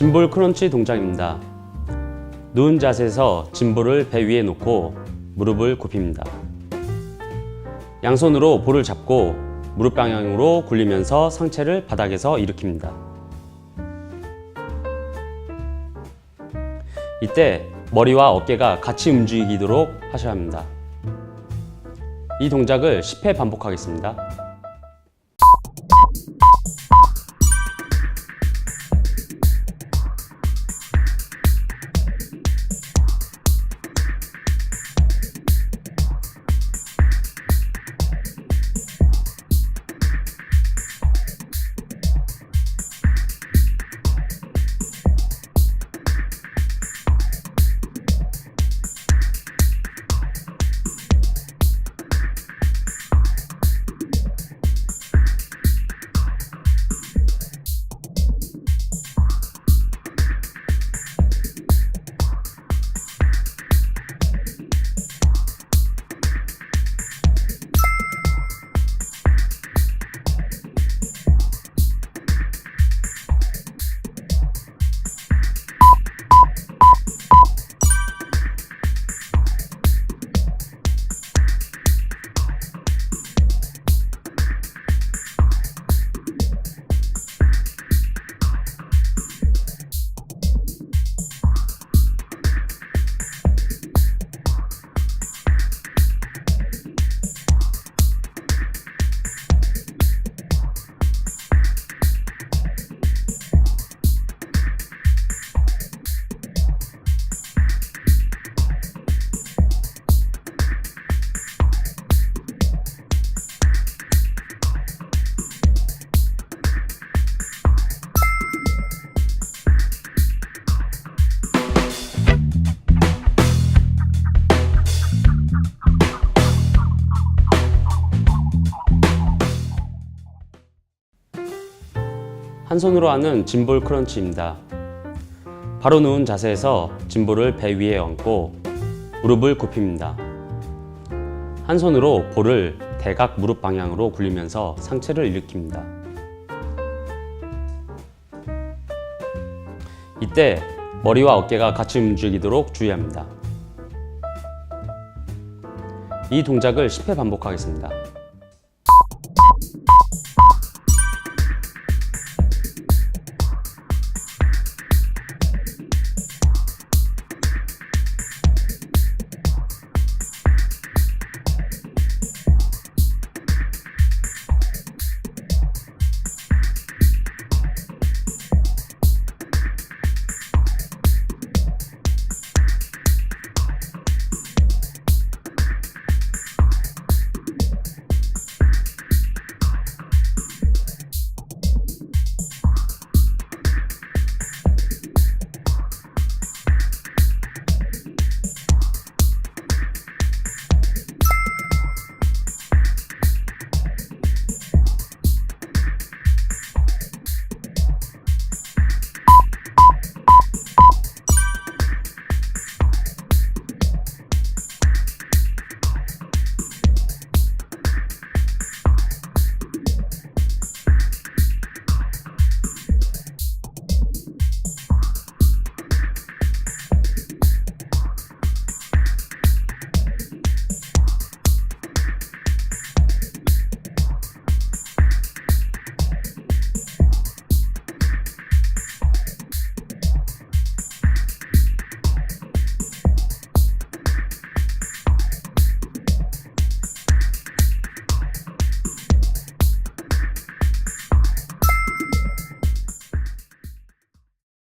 짐볼 크런치 동작입니다. 누운 자세에서 짐볼을 배 위에 놓고 무릎을 굽힙니다. 양손으로 볼을 잡고 무릎 방향으로 굴리면서 상체를 바닥에서 일으킵니다. 이때 머리와 어깨가 같이 움직이도록 하셔야 합니다. 이 동작을 10회 반복하겠습니다. 한 손으로 하는 짐볼 크런치입니다. 바로 누운 자세에서 짐볼을 배 위에 얹고 무릎을 굽힙니다. 한 손으로 볼을 대각 무릎 방향으로 굴리면서 상체를 일으킵니다. 이때 머리와 어깨가 같이 움직이도록 주의합니다. 이 동작을 10회 반복하겠습니다.